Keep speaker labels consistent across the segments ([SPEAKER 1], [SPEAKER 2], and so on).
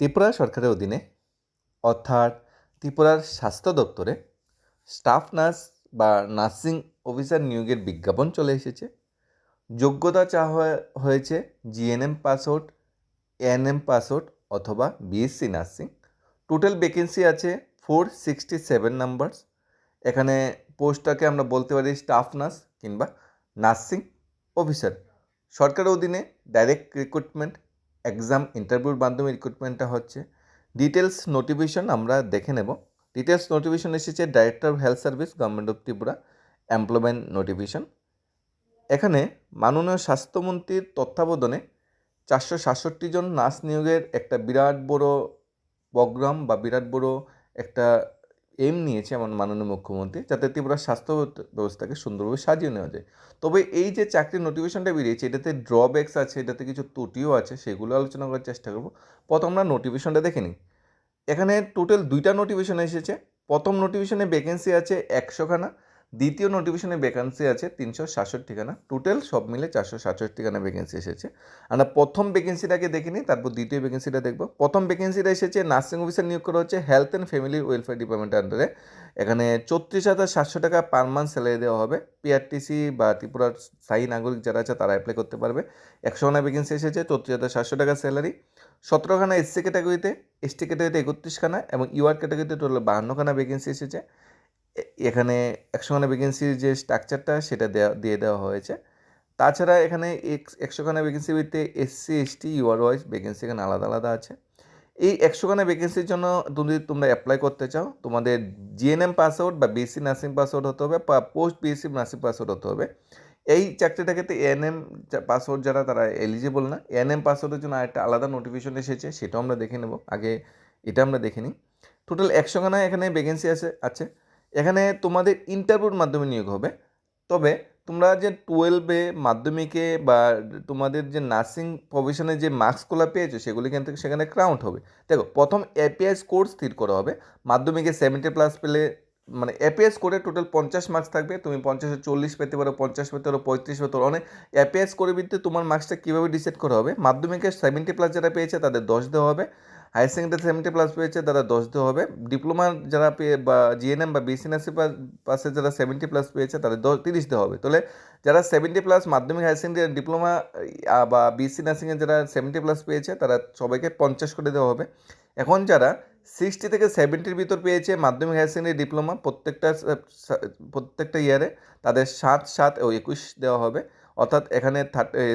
[SPEAKER 1] ত্রিপুরা সরকারের অধীনে, অর্থাৎ ত্রিপুরার স্বাস্থ্য দপ্তরে স্টাফ নার্স বা নার্সিং অফিসার নিয়োগের বিজ্ঞাপন চলে এসেছে। যোগ্যতা হয়ে- হয়েছে GNM pass out ANM pass out অথবা বিএসসি নার্সিং। টোটাল ভ্যাকেন্সি আছে ফোর সিক্সটি সেভেন নাম্বারস। এখানে পোস্টটাকে আমরা বলতে পারি স্টাফ নার্স কিংবা নার্সিং অফিসার। সরকারের অধীনে ডাইরেক্ট রিক্রুটমেন্ট এক্সাম ইন্টারভিউর মাধ্যমে রিক্রুটমেন্টটা হচ্ছে। ডিটেলস নোটিফিকেশন আমরা দেখে নেব। ডিটেলস নোটিফিকেশন এসেছে director of health service government of Tripura employment notification এখানে মাননীয় স্বাস্থ্যমন্ত্রীর তত্ত্বাবধানে চারশো সাতষট্টি জন নার্স নিয়োগের একটা বিরাট বড় প্রোগ্রাম বা বিরাট বড় একটা এম নিয়েছে আমার মাননীয় মুখ্যমন্ত্রী যাতে ত্রিপুরার স্বাস্থ্য ব্যবস্থাকে সুন্দরভাবে সাজিয়ে নেওয়া যায়। তবে এই যে চাকরির নোটিফিকেশনটা বেরিয়েছে, এটাতে ড্রব্যাকস আছে, এটাতে কিছু ত্রুটিও আছে, সেগুলো আলোচনা করার চেষ্টা করব। প্রথম আমরা নোটিফিকেশনটা দেখে নিই। এখানে টোটাল দুইটা নোটিফিকেশন এসেছে। প্রথম নোটিফিকেশনে ভ্যাকেন্সি আছে একশোখানা দ্বিতীয় নোটিফিকেশনে ভ্যাকেন্সি আছে তিনশো সাতষট্টিখানা টোটাল সব মিলে চারশো সাতষট্টিখানা ভ্যাকেন্সি এসেছে। আমরা প্রথম ভ্যাকেন্সিটাকে দেখে নিই তারপর দ্বিতীয় ভ্যাকেন্সিটা দেখব। প্রথম ভ্যাকেন্সিটা এসেছে নার্সিং অফিসার নিয়োগ করা হচ্ছে হেলথ অ্যান্ড ফ্যামিলি ওয়েলফেয়ার ডিপার্টমেন্টের আন্ডারে এখানে চৌত্রিশ হাজার সাতশো টাকা পার মান্থ স্যালারি দেওয়া হবে। পিআরটিসি বা ত্রিপুরার স্থায়ী নাগরিক যারা আছে, তারা অ্যাপ্লাই করতে পারবে। একশোখানা ভ্যাকেন্সি এসেছে, চৌত্রিশ হাজার সাতশো টাকা স্যালারি সতেরোখানা এসসি ক্যাটাগরিতে এসটি ক্যাটাগরিতে একত্রিশখানা এবং ইউআর ক্যাটাগরিতে টোটাল বাহান্নখানা ভ্যাকেন্সি এসেছে। এখানে একশোখানা ভ্যাকেন্সির যে স্ট্রাকচারটা সেটা দেওয়া দিয়ে দেওয়া হয়েছে। তাছাড়া এখানে এক্স, একশোখানা ভ্যাকেন্সি ভিত্তিতে SC ST UR wise vacancy এখানে আলাদা আলাদা আছে। এই একশোখানা ভ্যাকেন্সির জন্য তুমি যদি তোমরা অ্যাপ্লাই করতে চাও, তোমাদের জিএনএম পাস আউট বা বিএসসি নার্সিং পাস আউট হতে হবে বা post BSc nursing pass out হতে হবে। এই চাকরিটা ক্ষেত্রে এএনএম পাসওয়ার্ড যারা, তারা এলিজিবল না। এএনএম পাসওয়ার্ডের জন্য একটা আলাদা নোটিফিকেশন এসেছে, সেটাও আমরা দেখে নেব। আগে এটা আমরা দেখে নিই। টোটাল একশোখানা এখানে ভ্যাকেন্সি আছে আছে। এখানে তোমাদের ইন্টারভিউর মাধ্যমে নিয়োগ হবে। তবে তোমরা যে টুয়েলভে মাধ্যমিকে বা তোমাদের যে নার্সিং প্রফেশনে যে মার্কসগুলো পেয়েছ, সেগুলি কিন্তু সেখানে কাউন্ট হবে। দেখো, প্রথম এপিএস কোর্স স্থির করা হবে। মাধ্যমিকে সেভেন্টি প্লাস পেলে মানে এপিএস করে টোটাল পঞ্চাশ মার্কস থাকবে। তুমি পঞ্চাশে চল্লিশ পেতে পারো, পঞ্চাশ পেতে পারো, পঁয়ত্রিশ পেতে পারো। অনেক এপিএস করে ভিত্তিতে তোমার মার্কসটা কীভাবে ডিসাইড করা হবে? মাধ্যমিকে সেভেন্টি প্লাস যারা পেয়েছে, তাদের দশ দেওয়া হবে। হায়ার সেকেন্ডারি সেভেন্টি প্লাস পেয়েছে তারা দশ দেওয়া হবে। ডিপ্লোমা যারা পেয়ে বা জিএনএম বা বিসি নার্সি পাশে যারা সেভেন্টি প্লাস পেয়েছে, তাদের দশ, তিরিশ দেওয়া হবে। তাহলে যারা সেভেন্টি প্লাস মাধ্যমিক হায়ার সেকেন্ডারি ডিপ্লোমা বা বিসি নার্সিংয়ে যারা সেভেন্টি প্লাস পেয়েছে, তারা সবাইকে পঞ্চাশ করে দেওয়া হবে। এখন যারা সিক্সটি থেকে সেভেন্টির ভিতর পেয়েছে মাধ্যমিক হায়ার সেকেন্ডারি ডিপ্লোমা, প্রত্যেকটা প্রত্যেকটা ইয়ারে তাদের সাত সাত ও একুশ দেওয়া হবে। অর্থাৎ এখানে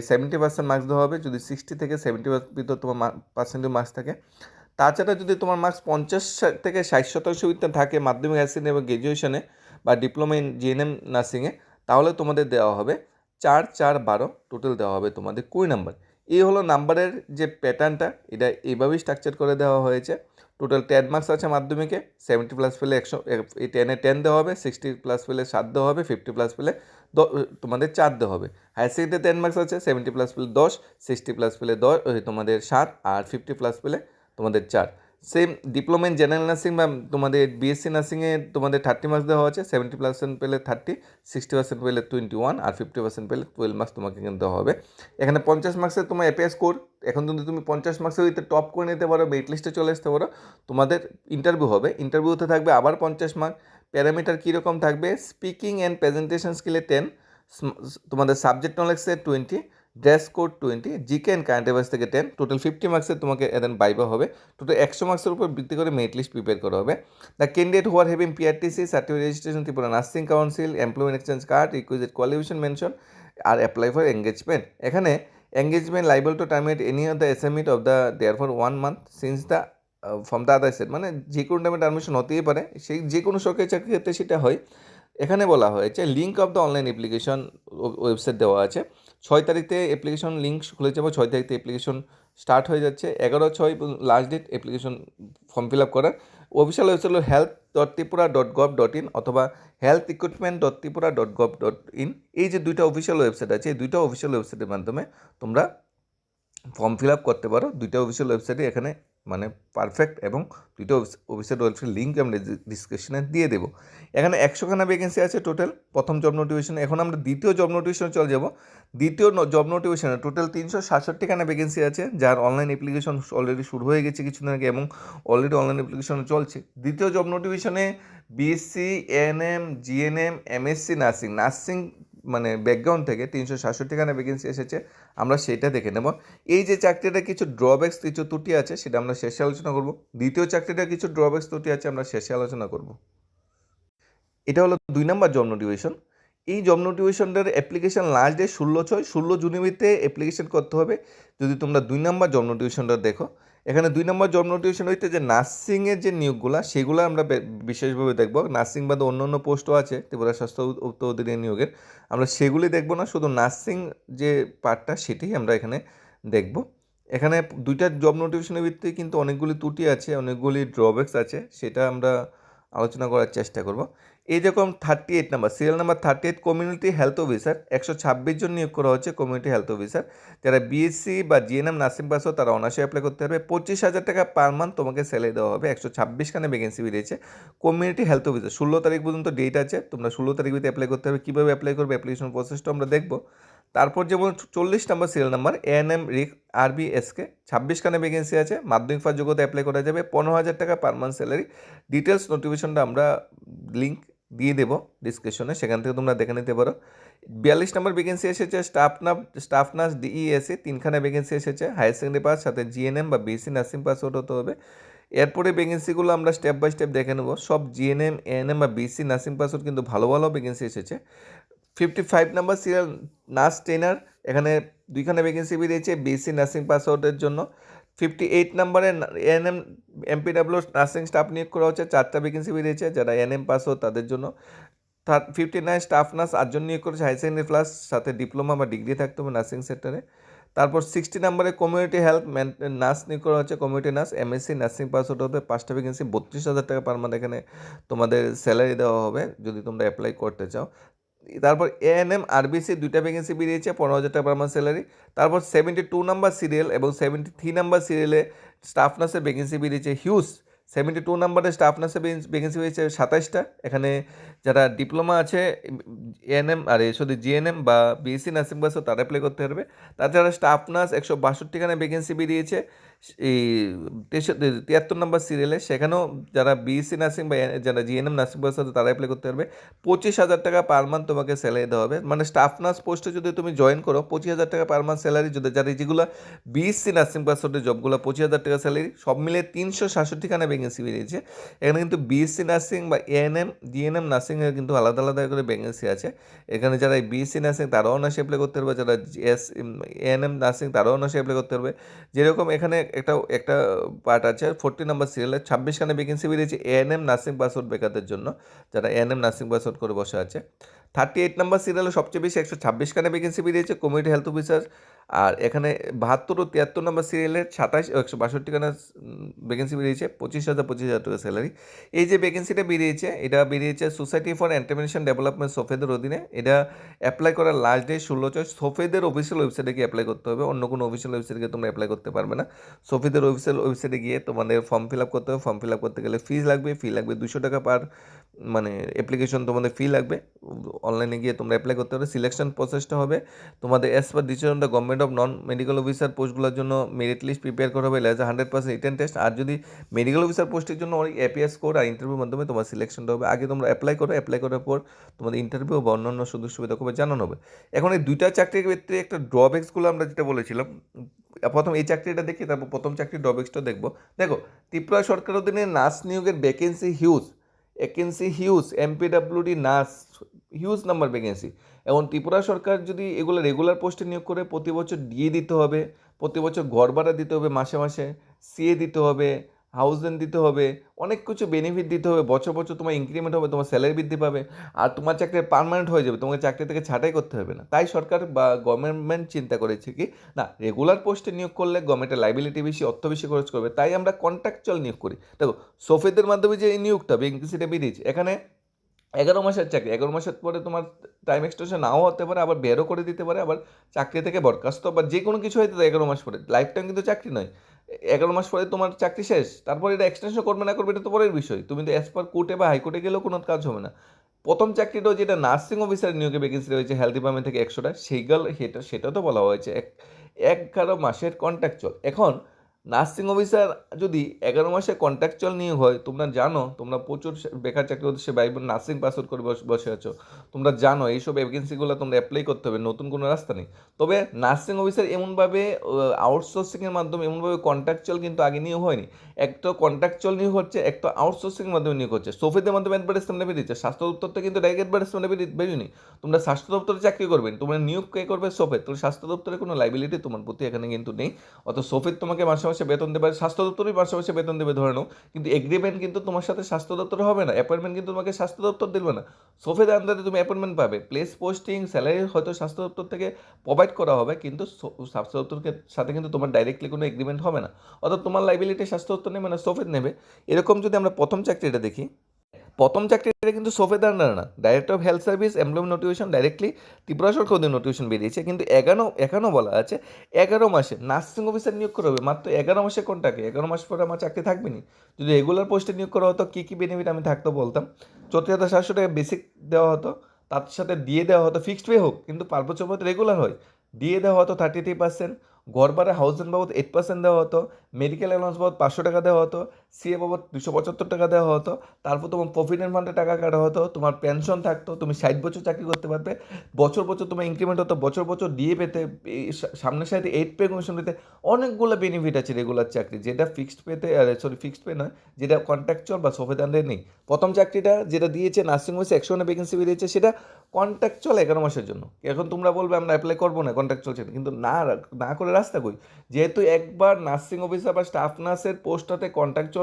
[SPEAKER 1] সেভেন্টি পার্সেন্ট মার্কস দেওয়া হবে, যদি সিক্সটি থেকে সেভেন্টি ভিতর তোমার পার্সেন্টের মার্কস থাকে। তাছাড়া যদি তোমার মার্কস পঞ্চাশ থেকে ষাট শতাংশ ভিতরে থাকে মাধ্যমিক হায়ার সেকেন্ডারি এবং গ্র্যাজুয়েশনে বা ডিপ্লোমা ইন জিএনএম নার্সিংয়ে তাহলে তোমাদের দেওয়া হবে চার চার, বারো টোটাল দেওয়া হবে তোমাদের কুড়ি নাম্বার এই হলো নাম্বারের যে প্যাটার্নটা এটা এইভাবেই স্ট্রাকচার করে দেওয়া হয়েছে। টোটাল টেন মার্কস আছে মাধ্যমিকে সেভেন্টি প্লাস পেলে একশো এই টেনে টেন দেওয়া হবে সিক্সটি প্লাস পেলে সাত দেওয়া হবে ফিফটি প্লাস পেলে তোমাদের চার দেওয়া হবে। হায়ার সেকেন্ডারি টেন মার্কস আছে সেভেন্টি প্লাস পেলে দশ সিক্সটি প্লাস পেলে দশ তোমাদের সাত, আর ফিফটি প্লাস পেলে তোমাদের চার। Same diploma in general nursing বা তোমাদের বিএসসি নার্সিংয়ে তোমাদের থার্টি মার্কস দেওয়া হচ্ছে সেভেন্টি পার্সেন্ট পেলে থার্টি সিক্সটি পার্সেন্ট পেলে টোয়েন্টি ওয়ান আর ফিফটি পার্সেন্ট পেলে টুয়েলভ মার্কস তোমাকে কিন্তু দেওয়া হবে। এখানে পঞ্চাশ মার্কসের তোমার এপিএস কোর এখন যদি তুমি পঞ্চাশ মার্কসের ভিতরে টপ করে নিতে পারো মেরিট লিস্টে চলে আসতে পারো, তোমাদের ইন্টারভিউ হবে। ইন্টারভিউতে থাকবে আবার পঞ্চাশ মার্ক প্যারামিটার কীরকম থাকবে? স্পিকিং অ্যান্ড প্রেজেন্টেশন স্কিলে টেন তোমাদের subject নলেজে twenty dress code twenty GK and current affairs থেকে টেন টোটাল ফিফটি মার্কসের তোমাকে এদেন বাইবা হবে। টোটাল একশো মার্কসের উপর ভিত্তি করে মেরিট লিস্ট প্রিপেয়ার করা হবে। The candidate who are having PRTC certificate registration Tripura nursing council employment exchange card requisite qualification mention are apply for engagement এখানে engagement liable to terminate any of the এসএমইট of the there for one month since the from the other set মানে যে কোনো টাইমে termination হতেই পারে। সেই যে কোনো সরকারি চাকরির ক্ষেত্রে সেটা হয়। এখানে বলা হয়েছে link of the online application website দেওয়া আছে। ছয় তারিখে অ্যাপ্লিকেশন লিঙ্ক খুলে যাব, ছয় তারিখে অ্যাপ্লিকেশন স্টার্ট হয়ে যাচ্ছে। এগারো ছয় last date application form fill up করার। অফিসিয়াল ওয়েবসাইট হলো health dot Tripura dot gov dot in অথবা health equipment dot Tripura dot gov dot in এই যে দুইটা অফিসিয়াল ওয়েবসাইট আছে, এই দুইটা অফিসিয়াল ওয়েবসাইটের মাধ্যমে তোমরা ফর্ম ফিল আপ করতে পারো। দুইটা অফিসিয়াল ওয়েবসাইটে এখানে মানে পারফেক্ট এবং দুইটা অফিসের ওয়েবসাইট লিঙ্ক আমরা ডিসক্রিপশনে দিয়ে দেবো। এখানে একশোখানা ভ্যাকেন্সি আছে টোটাল প্রথম জব নোটিফিকেশন এখন আমরা দ্বিতীয় জব নোটিফিকেশনে চলে যাব। দ্বিতীয় জব নোটিফিকেশনে টোটাল তিনশো সাতষট্টিখানা ভ্যাকেন্সি আছে, যার অনলাইন অ্যাপ্লিকেশন অলরেডি শুরু হয়ে গেছে কিছুদিন আগে এবং অলরেডি অনলাইন অ্যাপ্লিকেশন চলছে। দ্বিতীয় জব নোটিফিকেশনে BSc ANM GNM MSc nursing nursing background থেকে তিনশো সাতষট্টিখানা ভ্যাকেন্সি এসেছে, আমরা সেটা দেখে নেব। এই যে চাকরিটা কিছু ড্রব্যাক্স কিছু ত্রুটি আছে, সেটা আমরা শেষে আলোচনা করব। দ্বিতীয় চাকরিটা কিছু ড্রব্যাক্স ত্রুটি আছে, আমরা শেষে আলোচনা করব। এটা হলো দুই নম্বর জব নোটিফিকেশন এই জব নোটিফিকেশনটার অ্যাপ্লিকেশন লাস্ট ডে ষোলো ছয়, ষোলো জুনের ভিতরে অ্যাপ্লিকেশন করতে হবে। যদি তোমরা দুই নম্বর জব নোটিফিকেশনটা দেখো এখানে দুই নম্বর জব নোটিফিকেশন হইতে যে নার্সিংয়ের যে নিয়োগগুলো, সেগুলো আমরা বিশেষভাবে দেখব। নার্সিং বাদে অন্য অন্য পোস্টও আছে, ত্রিপুরা স্বাস্থ্য উত্তর অধীনে নিয়োগের। আমরা সেগুলি দেখব না, শুধু নার্সিং যে পার্টটা সেটাই আমরা এখানে দেখব। এখানে দুইটা জব নোটিফিকেশনের ভিত্তিতে কিন্তু অনেকগুলি ত্রুটি আছে, অনেকগুলি ড্রব্যাক্স আছে, সেটা আমরা আলোচনা করার চেষ্টা করব। এই যেরকম thirty eight number serial number thirty eight community health officer একশো ছাব্বিশ জন নিয়োগ করা হচ্ছে কমিউনিটি হেলথ অফিসার যারা বিএসসি বা জিএনএম নার্সিং পাস তারা অনার্সে অ্যাপ্লাই করতে হবে পঁচিশ হাজার টাকা পার মান্থ তোমাকে স্যালারি দেওয়া হবে। একশো ছাব্বিশখানে ভ্যাকেন্সি বেরিয়েছে কমিউনিটি হেলথ অফিসার ষোলো তারিখ পর্যন্ত ডেট আছে। তোমরা ষোলো তারিখ ভিতরে অ্যাপ্লাই করতে হবে কীভাবে অ্যাপ্লাই করবে? অ্যাপ্লিকেশন প্রসেসটা আমরা দেখব। তারপর যেমন চল্লিশ নম্বর সিরিয়াল নাম্বার এএনএম রিক আরবিএসকে ছাব্বিশখানে ভ্যাকেন্সি আছে, মাধ্যমিক পাস যোগ্যতা অ্যাপ্লাই করা যাবে, পনেরো হাজার টাকা পার মান্থ স্যালারি ডিটেলস নোটিফিকেশনটা আমরা লিঙ্ক দিয়ে দেবো ডিসক্রিপশনে সেখান থেকে তোমরা দেখে নিতে পারো। বিয়াল্লিশ নম্বর ভ্যাকেন্সি এসেছে staff nurse staff nurse DESC তিনখানে vacancy এসেছে হায়ার সেকেন্ডারি পাস, সাথে জিএনএম বা বিএসসি নার্সিং পাস আউট হতে হবে। এরপরে ভ্যাকেন্সিগুলো আমরা স্টেপ বাই স্টেপ দেখে নেব, সব জিএনএম এএনএম বা বিএসসি নার্সিং পাস আউট কিন্তু ভালো ভালো ভ্যাকেন্সি এসেছে। Fifty five number serial nurse trainer এখানে দুইখানে ভ্যাকেন্সি বেরিয়েছে বিএসসি নার্সিং পাস আউটের জন্য। ফিফটি এইট নাম্বারে এএনএম এমপিডাব্লিউ নার্সিং স্টাফ নিয়োগ করা হচ্ছে, চারটা ভ্যাকেন্সি বেরিয়েছে যারা এনএম পাস হোক তাদের জন্য। ফিফটি নাইন স্টাফ নার্স আটজন নিয়োগ করেছে হাই সেকেন্ডারি প্লাস সাথে ডিপ্লোমা বা ডিগ্রি থাকতে হবে নার্সিং সেক্টরে তারপর সিক্সটি নাম্বারে কমিউনিটি হেলথ নার্স নিয়োগ করা হচ্ছে community nurse MSc nursing pass out হতে পাঁচটা ভ্যাকেন্সি বত্রিশ হাজার টাকা পার মান্থ এখানে তোমাদের স্যালারি দেওয়া হবে, যদি তোমরা অ্যাপ্লাই করতে চাও। তারপর এএনএম আরবিসি দুইটা ভ্যাকেন্সি বেরিয়েছে, পনেরো হাজার টাকা পার মান্থ স্যালারি তারপর সেভেন্টি টু নাম্বার সিরিয়াল এবং সেভেন্টি থ্রি নাম্বার সিরিয়ালে স্টাফ নার্সের ভ্যাকেন্সি বেরিয়েছে হিউজ সেভেন্টি টু নাম্বারে স্টাফ নার্সের ভ্যাকেন্সি হয়েছে সাতাইশটা। এখানে যারা ডিপ্লোমা আছে এএনএম আর শুধু জিএনএম বা বিএসসি নার্সিং বাসও তারা অ্যাপ্লাই করতে পারবে। তাছাড়া স্টাফ নার্স একশো বাষট্টিখানে ভ্যাকেন্সি বেরিয়েছে। এই তিয়াত্তর নম্বর সিরিয়ালে সেখানেও যারা বিএসসি নার্সিং বা যারা জিএনএম নার্সিং বাস আছে তারা অ্যাপ্লাই করতে পারবে। পঁচিশ হাজার টাকা পার মান্থ তোমাকে স্যালারি দেওয়া হবে। মানে স্টাফ নার্স পোস্টে যদি তুমি জয়েন করো, পঁচিশ হাজার টাকা পার মান্থ স্যালারি যদি যারা যেগুলো বিএসসি নার্সিং পাসওয়ার্ডের জবগুলো পঁচিশ হাজার টাকা স্যালারি সব মিলে তিনশো সাতষট্টিখানে ভ্যাকেন্সি বেরিয়েছে। এখানে কিন্তু বিএসসি নার্সিং বা এএনএম জিএনএম নার্সিংয়ের কিন্তু আলাদা আলাদা করে ভ্যাকেন্সি আছে। এখানে যারা বিএসসি নার্সিং, তারাও অনার্সে অ্যাপ্লাই করতে পারবে। যারা এস এএনএম নার্সিং, তারাও অনার্সে অ্যাপ্লাই করতে পারবে। যেরকম এখানে একটা একটা পার্ট আছে। ফোরটি নাম্বার সিরিয়ালে ছাব্বিশখানে ভ্যাকেন্সি বেরিয়েছে এএনএম নার্সিং পাস আউট বেকারদের জন্য, যারা এএনএম নার্সিং পাস আউট করে বসে আছে। থার্টি এইট নাম্বার সিরিয়ালে সবচেয়ে বেশি একশো ছাব্বিশখানে ভ্যাকেন্সি বেরিয়েছে কমিউনিটি হেলথ অফিসার আর এখানে বাহাত্তর ও তিয়াত্তর নম্বর সিরিয়ালে সাতাশ একশো বাষট্টিখানে ভ্যাকেন্সি বেরিয়েছে, পঁচিশ হাজার পঁচিশ হাজার টাকা স্যালারি এই যে ভ্যাকেন্সিটা বেরিয়েছে, এটা বেরিয়েছে সোসাইটি ফর এন্টারপ্রেনেশন ডেভেলপমেন্ট সোফেদের অধীনে। এটা অ্যাপ্লাই করার লাস্ট ডে ষোলো ছয়, সোফেদের অফিসিয়াল ওয়েবসাইটে গিয়ে অ্যাপ্লাই করতে হবে। অন্য কোনো অফিসিয়াল ওয়েবসাইটে গিয়ে তোমরা অ্যাপ্লাই করতে পারবে না। সোফিদের অফিসিয়াল ওয়েবসাইটে গিয়ে তোমাদের ফর্ম ফিল আপ করতে হবে। ফর্ম ফিল আপ করতে গেলে ফিজ লাগবে। ফি লাগবে দুশো টাকা পার মানে অ্যাপ্লিকেশন তোমাদের ফি লাগবে। অনলাইনে গিয়ে তোমরা অ্যাপ্লাই করতে পারবে সিলেকশন প্রসেসটা হবে। তোমাদের as per decision the government of non medical officer পোস্টগুলোর জন্য মেরিট লিস্ট প্রিপেয়ার করা হবে less hundred percent written test আর যদি মেডিকেল অফিসার পোস্টের জন্য অনেক এপিএস কোড আর ইন্টারভিউর মাধ্যমে তোমার সিলেকশনটা হবে। আগে তোমরা অ্যাপ্লাই করো অ্যাপ্লাই করার পর তোমাদের ইন্টারভিউ বা অন্যান্য সুযোগ সুবিধা কবে জানানো হবে। এখন এই দুইটা চাকরির ক্ষেত্রে একটা ড্রব্যাক্সগুলো আমরা যেটা বলেছিলাম, প্রথম এই চাকরিটা দেখি তারপর প্রথম চাকরির ড্রব্যাক্সটা দেখব। দেখো, ত্রিপুরা সরকার অধীনে নার্স নিয়োগের vacancy huge vacancy huge MPWD nurse huge number vacancy এবং ত্রিপুরা সরকার যদি এগুলো রেগুলার পোস্টে নিয়োগ করে প্রতি বছর ডিএ দিতে হবে, প্রতি বছর ঘর ভাড়া দিতে হবে মাসে মাসে সিএ দিতে হবে হাউস রেন্ট দিতে হবে, অনেক কিছু বেনিফিট দিতে হবে, বছর বছর তোমার ইনক্রিমেন্ট হবে, তোমার স্যালারি বৃদ্ধি পাবে, আর তোমার চাকরি পারমানেন্ট হয়ে যাবে, তোমাকে চাকরি থেকে ছাঁটাই করতে হবে না। তাই সরকার বা গভর্নমেন্ট চিন্তা করেছে কি, না রেগুলার পোস্টে নিয়োগ করলে গভর্নমেন্টের লাইবিলিটি বেশি, অর্থ বেশি খরচ করবে, তাই আমরা কন্ট্রাকচুয়াল নিয়োগ করি। দেখো, সোফেদের মাধ্যমে যে নিয়োগটা ভ্যাকেন্সিটা বেরিয়েছে এখানে এগারো মাসের চাকরি। এগারো মাসের পরে তোমার টাইম এক্সটেনশন নাও হতে পারে, আবার বেরও করে দিতে পারে, আবার চাকরি থেকে বরখাস্ত, বা যে কোনো কিছু হয়তো এগারো মাস পরে। লাইফ টাইম কিন্তু চাকরি নয়। এগারো মাস পরে তোমার চাকরি শেষ, তারপরে এটা এক্সটেনশন করবে না করবে, এটা তো পরের বিষয়। তুমি তো অ্যাজ পার কোর্টে বা হাইকোর্টে গেলেও কোনো কাজ হবে না। প্রথম চাকরিটাও যেটা নার্সিং অফিসার নিয়োগে ভ্যাকেন্সি রয়েছে হেলথ ডিপার্টমেন্ট থেকে একশোটা। সেই সেইগুলো সেটা সেটা তো বলা হয়েছে। এক এগারো মাসের কন্ট্রাকচুয়াল এখন নার্সিং অফিসার যদি এগারো মাসে কন্ট্রাকচুয়াল নিয়ে হয়, তোমরা জানো, তোমরা প্রচুর বেকার চাকরি উদ্দেশ্যে ভাই নার্সিং পাস আউট করে বসে- আছো। তোমরা জানো, এইসব ভ্যাকেন্সিগুলো তোমরা অ্যাপ্লাই করতে হবে, নতুন কোনো রাস্তা নেই। তবে নার্সিং অফিসার এমনভাবে আউটসোর্সিংয়ের মাধ্যমে এমনভাবে কন্ট্রাকচুয়াল কিন্তু আগে নিয়োগ হয়নি। একটা কন্ট্রাকচুয়াল নিয়োগ হচ্ছে, একটা আউটসোর্সিংয়ের মাধ্যমে নিয়োগ হচ্ছে। সোফিদের মাধ্যমে অ্যাডভার্টাইজমেন্ট বেরিয়েছে স্বাস্থ্য দপ্তর থেকে কিন্তু ডাইরেক্ট অ্যাডভার্টাইজমেন্ট বেরিয়েনি। তোমরা স্বাস্থ্য দপ্তরে চাকরি করবেন তোমরা নিয়োগ কে করবে সোফেদ। তোর স্বাস্থ্য দপ্তরে কোনো লাইবিলিটি তোমার প্রতি এখানে কিন্তু নেই। অত সোফেদ তোমাকে মাসে মাসে বেতন দেবে স্বাস্থ্য দপ্তরই মাসে বেতন দেবে ধরে নাও। কিন্তু এগ্রিমেন্ট কিন্তু তোমার সাথে স্বাস্থ্য দপ্তর হবে না অ্যাপয়েন্টমেন্ট কিন্তু তোমাকে স্বাস্থ্য দপ্তর দেবে না। সোফেদ আন্দাজে তুমি অ্যাপয়েন্টমেন্ট পাবে। প্লেস পোস্টিং স্যালারি হয়তো স্বাস্থ্য দপ্তর থেকে প্রোভাইড করা হবে, কিন্তু স্বাস্থ্য দপ্তরের সাথে কিন্তু তোমার ডাইরেক্টলি কোনো এগ্রিমেন্ট হবে না। অর্থাৎ তোমার লাইবিলিটি স্বাস্থ্য দপ্তর নেবে না সোফেদ নেবে। এরকম যদি আমরা প্রথম চাকরিটা দেখি প্রথম চাকরিটা কিন্তু সোফেদ আন্ডার না। Director of health service employment notification directly Tripura Sarkar notification বেরিয়েছে। কিন্তু এগারো এখানেও বলা আছে, এগারো মাসে নার্সিং অফিসার নিয়োগ করা হবে। মাত্র এগারো মাসে কোনটাকে এগারো মাস পরে আমার চাকরি থাকবে না? যদি রেগুলার পোস্টে নিয়োগ করা হতো, কী কী বেনিফিট আমি থাকতো বলতাম। চৌত্রিশ হাজার সাতশো টাকা বেসিক দেওয়া হতো। তার সাথে দিয়ে দেওয়া হতো ফিক্সড পে হোক, কিন্তু পার বছর পর রেগুলার হয়। দিয়ে দেওয়া হতো থার্টি থ্রি পার্সেন্ট ঘর ভাড়া হাউসেন বাবদ এইট পার্সেন্ট দেওয়া হতো। মেডিকেল অ্যালাউন্স বাবদ পাঁচশো টাকা দেওয়া হতো। সিএ বাবদ দুশো পঁচাত্তর টাকা দেওয়া হতো। তারপর তোমার প্রভিডেন্ট ফান্ডে টাকা কাটা হতো, তোমার পেনশন থাকতো, তুমি ষাট বছর চাকরি করতে পারবে। বছর বছর তোমার ইনক্রিমেন্ট হতো, বছর বছর দিয়ে পেতে সামনের সাইডে এইট পে কমিশন পেতে অনেকগুলো বেনিফিট আছে রেগুলার চাকরি, যেটা ফিক্সড পেতে সরি ফিক্সড পে নয়, যেটা কন্ট্রাকচুয়াল বা সফেদানদের নেই। প্রথম চাকরিটা যেটা দিয়েছে নার্সিং হোমে একশো ভ্যাকেন্সি বেরিয়েছে, সেটা কন্ট্রাকচুয়াল এগারো মাসের জন্য। এখন তোমরা বলবে, আমরা অ্যাপ্লাই করব না কন্ট্রাকচুয়াল চাকরি, কিন্তু না না করে রাস্তা কই? যেহেতু একবার নার্সিং অফিসার বা স্টাফ নার্সের পোস্টটাতে কন্ট্রাকচুয়াল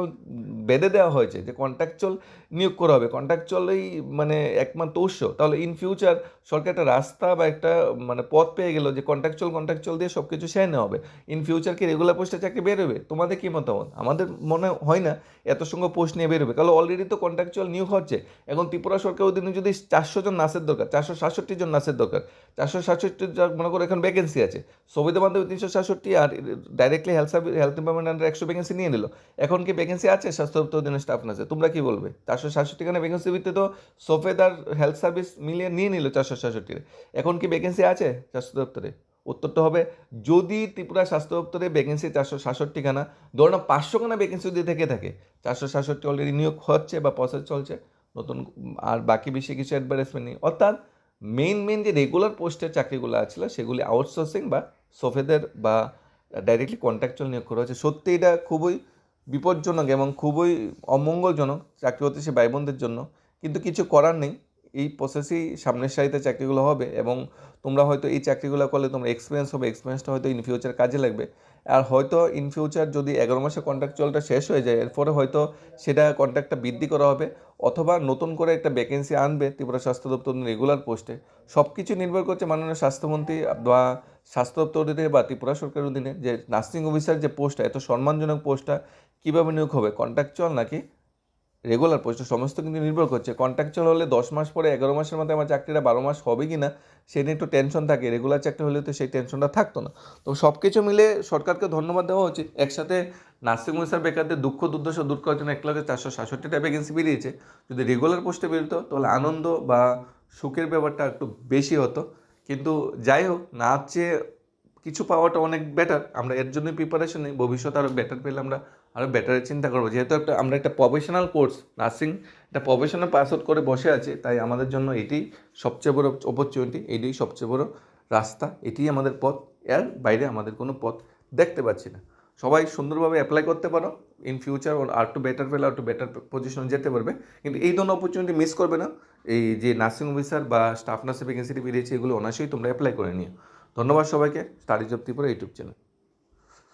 [SPEAKER 1] বেঁধে দেওয়া হয়েছে যে কন্ট্রাকচুয়াল নিয়োগ করা হবে। কন্ট্রাকচুয়ালই মানে একমাত্র উৎস। তাহলে ইন ফিউচার সরকার একটা রাস্তা বা একটা মানে পথ পেয়ে গেল যে কন্ট্রাকচুয়াল কন্ট্রাকচুয়াল দিয়ে সব কিছু সেরে নেওয়া হবে। ইন ফিউচার কি রেগুলার পোস্টে চাকরি বেরোবে? তোমাদের কি মতামত? আমাদের মনে হয় না এত সঙ্গে পোস্ট নিয়ে বেরোবে। কারণ অলরেডি তো কন্ট্রাকচুয়াল নিয়োগ হচ্ছে। এখন ত্রিপুরা সরকার অধীনে যদি চারশো জন নার্সের দরকার, চারশো সাতষট্টি জন নার্সের দরকার, চারশো সাতষট্টি জন মনে করো এখন ভ্যাকেন্সি আছে। সবিদের মাধ্যমে তিনশো সাতষট্টি আর directly health service health department under একশো ভ্যাকেন্সি নিয়ে নিল। এখন কি ভ্যাকেন্সি আছে স্বাস্থ্য দপ্তর অধীনে স্টাফ নার্সে তোমরা কি বলবে? চারশো সাতষট্টি খানে ভ্যাকেন্সি ভিত্তিতে তো সফেদ আর হেলথ সার্ভিস মিলিয়ে নিয়ে নিল চারশো সাতষট্টির। এখন কি ভ্যাকেন্সি আছে স্বাস্থ্য দপ্তরে উত্তরটা হবে যদি ত্রিপুরা স্বাস্থ্য দপ্তরে ভ্যাকেন্সি চারশো সাতষট্টি খানা ধরো না পাঁচশো খানা ভ্যাকেন্সি যদি থেকে থাকে, চারশো সাতষট্টি অলরেডি নিয়োগ হচ্ছে বা প্রসেস চলছে, নতুন আর বাকি বেশি কিছু অ্যাডভার্টাইজমেন্ট নেই। অর্থাৎ মেইন মেইন যে রেগুলার পোস্টের চাকরিগুলো আছিল সেগুলি আউটসোর্সিং বা সফেদের বা ডাইরেক্টলি কন্ট্রাকচুয়াল নিয়োগ করা হচ্ছে। সত্যি এটা খুবই বিপজ্জনক এবং খুবই অমঙ্গলজনক চাকরি হতে সে ভাই বোনদের জন্য। কিন্তু কিছু করার নেই। এই প্রসেসেই সামনের সারিতে চাকরিগুলো হবে এবং তোমরা হয়তো এই চাকরিগুলো করলে তোমরা এক্সপিরিয়েন্স হবে। এক্সপিরিয়েন্সটা হয়তো ইন ফিউচার কাজে লাগবে। আর হয়তো ইন ফিউচার যদি এগারো মাসের কন্ট্রাকচুয়ালটা শেষ হয়ে যায়, এরপরে হয়তো সেটা কন্ট্রাক্টটা বৃদ্ধি করা হবে অথবা নতুন করে একটা ভ্যাকেন্সি আনবে ত্রিপুরা স্বাস্থ্য দপ্তর রেগুলার পোস্টে সব কিছু নির্ভর করছে মাননীয় স্বাস্থ্যমন্ত্রী বা স্বাস্থ্য দপ্তর অধীনে বা ত্রিপুরা সরকারের অধীনে যে নার্সিং অফিসার যে পোস্টটা এত সম্মানজনক পোস্টটা কীভাবে নিয়োগ হবে? কন্ট্রাকচুয়াল নাকি রেগুলার পোস্টে সমস্ত কিন্তু নির্ভর করছে। কন্ট্রাকচুয়াল হলে দশ মাস পরে, এগারো মাসের মধ্যে আমার চাকরিটা বারো মাস হবে কি না সে নিয়ে একটু টেনশন থাকে। রেগুলার চাকরি হলে তো সেই টেনশনটা থাকতো না। তো সব কিছু মিলে সরকারকে ধন্যবাদ দেওয়া উচিত। একসাথে নার্সিং অফিসার বেকারদের দুঃখ, দুর্দশা দূর করার জন্য এক লক্ষে চারশো সাতষট্টিটা ভ্যাকেন্সি বেরিয়েছে। যদি রেগুলার পোস্টে বেরোতো, তাহলে আনন্দ বা সুখের ব্যাপারটা একটু বেশি হতো। কিন্তু যাই হোক, না চেয়ে কিছু পাওয়াটা অনেক বেটার আমরা এর জন্য প্রিপারেশন নিই। ভবিষ্যতে আরও বেটার পেলে আমরা আরও বেটারের চিন্তা করব। যেহেতু একটা, আমরা একটা প্রফেশনাল কোর্স নার্সিং একটা প্রফেশনাল পাস আউট করে বসে আছে, তাই আমাদের জন্য এটি সবচেয়ে বড় অপরচুনিটি এটাই সবচেয়ে বড় রাস্তা এটি আমাদের পথ, এর বাইরে আমাদের কোনো পথ দেখতে পাচ্ছি না। সবাই সুন্দরভাবে অ্যাপ্লাই করতে পারো ইন ফিউচার ওর আর টু বেটার পেলে, আর টু বেটার পজিশনে যেতে পারবে, কিন্তু এই ধরনের অপরচুনিটি মিস করবে না। এই যে নার্সিং অফিসার বা স্টাফ নার্সের ভ্যাকেন্সিটি বেরিয়েছে, এগুলো অনায়াসেই তোমরা অ্যাপ্লাই করে নিও। ধন্যবাদ সবাইকে studies of Tripura YouTube channel